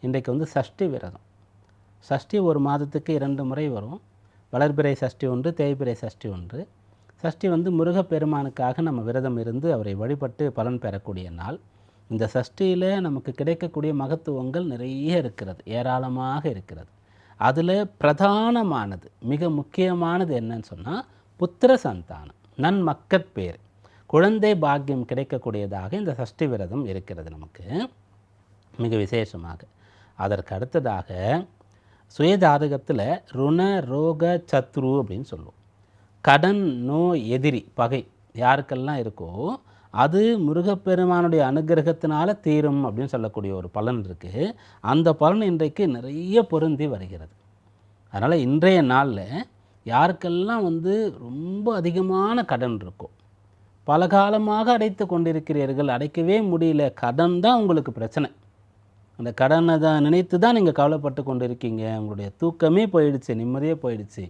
இன்றைக்கு வந்து சஷ்டி விரதம். சஷ்டி ஒரு மாதத்துக்கு இரண்டு முறை வரும். வளர்பிறை சஷ்டி ஒன்று தேய்பிறை சஷ்டி ஒன்று. சஷ்டி வந்து முருகப்பெருமானுக்காக நம்ம விரதம் இருந்து அவரை வழிபட்டு பலன் பெறக்கூடிய நாள். இந்த சஷ்டியில் நமக்கு கிடைக்கக்கூடிய மகத்துவங்கள் நிறைய இருக்கிறது ஏராளமாக இருக்கிறது. அதில் பிரதானமானது மிக முக்கியமானது என்னன்னு சொன்னால் புத்திர சந்தானம் நன்மக்கட்பேர் குழந்தை பாக்கியம் கிடைக்கக்கூடியதாக இந்த சஷ்டி விரதம் இருக்கிறது நமக்கு. மிக விசேஷமாக. அதற்கு அடுத்ததாக சுயஜாதகத்தில் ருண ரோக சத்ரு அப்படின்னு சொல்லுவோம். கடன் நோய் எதிரி பகை யாருக்கெல்லாம் இருக்கோ அது முருகப்பெருமானுடைய அனுகிரகத்தினால தீரும் அப்படின்னு சொல்லக்கூடிய ஒரு பலன் இருக்குது அந்த பலன் இன்றைக்கு நிறைய பொருந்தி வருகிறது. அதனால் இன்றைய நாளில் யாருக்கெல்லாம் வந்து ரொம்ப அதிகமான கடன் இருக்கும் பல காலமாக அடைத்து கொண்டிருக்கிறீர்கள் அடைக்கவே முடியல கடன் தான் உங்களுக்கு பிரச்சனை. அந்த கடனை தான் நினைத்து தான் நீங்கள் கவலைப்பட்டு கொண்டு இருக்கீங்க உங்களுடைய தூக்கமே போயிடுச்சு நிம்மதியே போயிடுச்சு.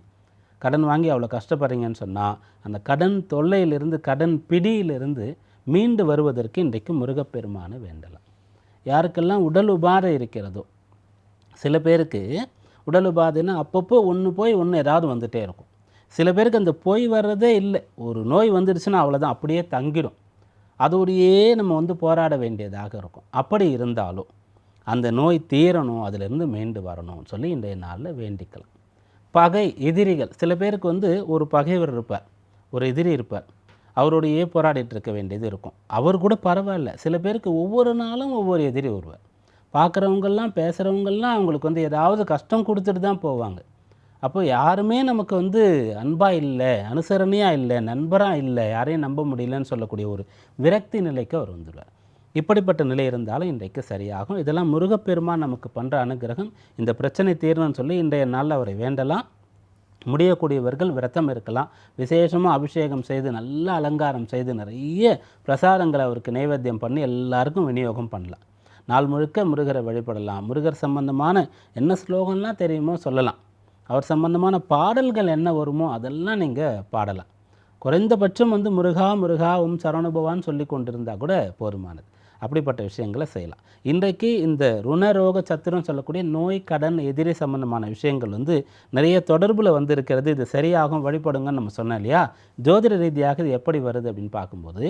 கடன் வாங்கி அவ்வளோ கஷ்டப்படுறீங்கன்னு சொன்னால் அந்த கடன் தொல்லையிலிருந்து கடன் பிடியிலிருந்து மீண்டு வருவதற்கு இன்றைக்கு முருகப்பெருமானை வேண்டலாம். யாருக்கெல்லாம் உடல் உபாதை இருக்கிறதோ சில பேருக்கு உடல் உபாதைன்னா அப்பப்போ ஒன்று போய் ஒன்று ஏதாவது வந்துகிட்டே இருக்கும். சில பேருக்கு அந்த போய் வர்றதே இல்லை. ஒரு நோய் வந்துடுச்சுன்னா அவ்வளோதான் அப்படியே தங்கிடும். அதோடையே நம்ம வந்து போராட வேண்டியதாக இருக்கும். அப்படி இருந்தாலும் அந்த நோய் தீரணும் அதிலிருந்து மீண்டு வரணும்னு சொல்லி இன்றைய நாளில் வேண்டிக்கலாம். பகை எதிரிகள் சில பேருக்கு வந்து ஒரு பகைவர் இருப்பார் ஒரு எதிரி இருப்பார். அவரோடையே போராடிட்டு இருக்க வேண்டியது இருக்கும். அவர் கூட பரவாயில்ல. சில பேருக்கு ஒவ்வொரு நாளும் ஒவ்வொரு எதிரி வருவார். பார்க்குறவங்கெல்லாம் பேசுகிறவங்கெல்லாம் அவங்களுக்கு வந்து ஏதாவது கஷ்டம் கொடுத்துட்டு தான் போவாங்க. அப்போ யாருமே நமக்கு வந்து அன்பாக இல்லை அனுசரணையாக இல்லை நண்பராக இல்லை யாரையும் நம்ப முடியலன்னு சொல்லக்கூடிய ஒரு விரக்தி நிலைக்கு அவர் வந்துடுவார். இப்படிப்பட்ட நிலை இருந்தாலும் இன்றைக்கு சரியாகும். இதெல்லாம் முருகப்பெருமான் நமக்கு பண்ணுற அனுகிரகம். இந்த பிரச்சனை தீரணும்னு சொல்லி இன்றைய நாளில் அவரை வேண்டலாம். முடியக்கூடியவர்கள் விரதம் இருக்கலாம். விசேஷமாக அபிஷேகம் செய்து நல்ல அலங்காரம் செய்து நிறைய பிரசாரங்களை அவருக்கு நைவேத்தியம் பண்ணி எல்லாருக்கும் விநியோகம் பண்ணலாம். நாள் முழுக்க முருகரை வழிபடலாம். முருகர் சம்பந்தமான என்ன ஸ்லோகம்லாம் தெரியுமோ சொல்லலாம். அவர் சம்பந்தமான பாடல்கள் என்ன வருமோ அதெல்லாம் நீங்கள் பாடலாம். குறைந்தபட்சம் வந்து முருகா முருகா உம் சரணுபவான்னு சொல்லி கொண்டிருந்தால் கூட போதுமானது. அப்படிப்பட்ட விஷயங்களை செய்யலாம். இன்றைக்கு இந்த ருணரோக சத்துரம் சொல்லக்கூடிய நோய் கடன் எதிரி சம்பந்தமான விஷயங்கள் வந்து நிறைய தொடர்பில் வந்து இருக்கிறது இது சரியாகும் வழிபடுங்கன்னு நம்ம சொன்னோம் இல்லையா? ஜோதிட ரீதியாக இது எப்படி வருது அப்படின்னு பார்க்கும்போது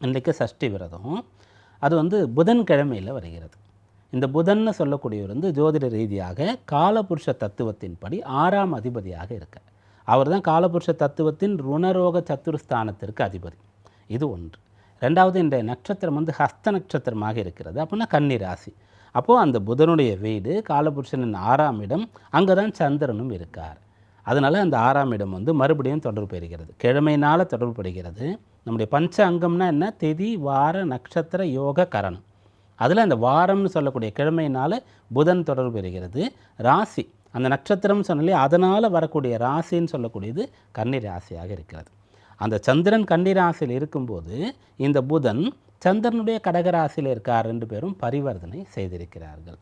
இன்றைக்கு சஷ்டி விரதம் அது வந்து புதன்கிழமையில் வருகிறது. இந்த புதன்னு சொல்லக்கூடியவர் வந்து ஜோதிட ரீதியாக காலபுருஷ தத்துவத்தின்படி ஆறாம் அதிபதியாக இருக்கார். அவர் தான் காலபுருஷ தத்துவத்தின் ருணரோக சத்துருஸ்தானத்திற்கு அதிபதி. இது ஒன்று. ரெண்டாவது இந்த நட்சத்திரம் வந்து ஹஸ்த நட்சத்திரமாக இருக்கிறது. அப்படின்னா கன்னி ராசி அப்போது அந்த புதனுடைய வீடு காலபுருஷனின் ஆறாம் இடம். அங்கே தான் சந்திரனும் இருக்கார். அதனால் அந்த ஆறாம் இடம் வந்து மறுபடியும் தொடர்பு பெறுகிறது. கிழமையினால் தொடர்பு படுகிறது நம்முடைய பஞ்ச அங்கம்னா என்ன? திதி வார நட்சத்திர யோக கரணம். அதில் அந்த வாரம்னு சொல்லக்கூடிய கிழமையினால் புதன் தொடர்பு பெறுகிறது. ராசி. அந்த நட்சத்திரம் சொன்னாலே அதனால் வரக்கூடிய ராசின்னு சொல்லக்கூடியது கன்னி ராசியாக இருக்கிறது. அந்த சந்திரன் கன்னிராசியில் இருக்கும்போது இந்த புதன் சந்திரனுடைய கடகராசியில் இருக்கார் ரெண்டு பேரும் பரிவர்த்தனை செய்திருக்கிறார்கள்.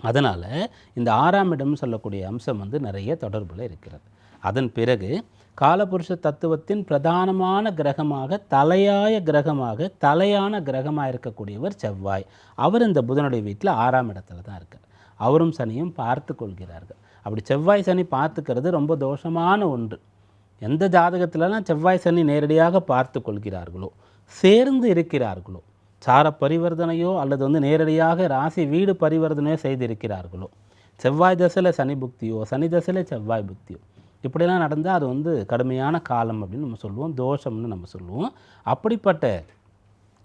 அதனால் இந்த ஆறாம் இடம் சொல்லக்கூடிய அம்சம் வந்து நிறைய தொடர்பில் இருக்கிறது. அதன் பிறகு காலபுருஷ தத்துவத்தின் பிரதானமான கிரகமாக தலையாய கிரகமாக தலையான கிரகமாக இருக்கக்கூடியவர் செவ்வாய். அவர் இந்த புதனுடைய வீட்டில் ஆறாம் இடத்துல தான் இருக்கார். அவரும் சனியும் பார்த்து கொள்கிறார்கள். அப்படி செவ்வாய் சனி பார்த்துக்கிறது ரொம்ப தோஷமான ஒன்று. எந்த ஜாதகத்திலலாம் செவ்வாய் சனி நேரடியாக பார்த்து கொள்கிறார்களோ சேர்ந்து இருக்கிறார்களோ சார பரிவர்த்தனையோ அல்லது வந்து நேரடியாக ராசி வீடு பரிவர்த்தனையோ செய்திருக்கிறார்களோ செவ்வாய் தசையில் சனி புக்தியோ சனி தசையில் செவ்வாய் புக்தியோ இப்படிலாம் நடந்தால் அது வந்து கடுமையான காலம் அப்படின்னு நம்ம சொல்லுவோம் தோஷம்னு நம்ம சொல்லுவோம். அப்படிப்பட்ட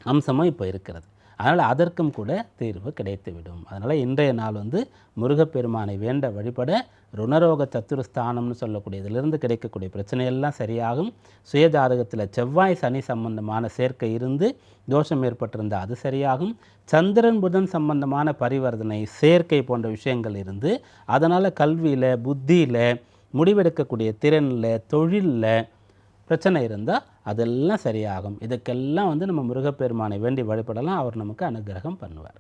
அம்சமும் இப்போ இருக்கிறது. அதனால் அதற்கும் கூட தீர்வு கிடைத்துவிடும். அதனால் இன்றைய நாள் வந்து முருகப்பெருமானை வேண்ட வழிபட ருணரோக சத்துருஸ்தானம்னு சொல்லக்கூடியதிலிருந்து கிடைக்கக்கூடிய பிரச்சனையெல்லாம் சரியாகும். சுயஜாதகத்தில் செவ்வாய் சனி சம்பந்தமான சேர்க்கை இருந்து தோஷம் ஏற்பட்டிருந்தால் அது சரியாகும். சந்திரன் புதன் சம்பந்தமான பரிவர்த்தனை சேர்க்கை போன்ற விஷயங்கள் இருந்து அதனால் கல்வியில் புத்தியில் முடிவெடுக்கக்கூடிய திறனில் தொழிலில் பிரச்சனை இருந்தால் அதெல்லாம் சரியாகும். இதுக்கெல்லாம் வந்து நம்ம முருகப்பெருமானை வேண்டி வழிபடலாம். அவர் நமக்கு அனுகிரகம் பண்ணுவார்.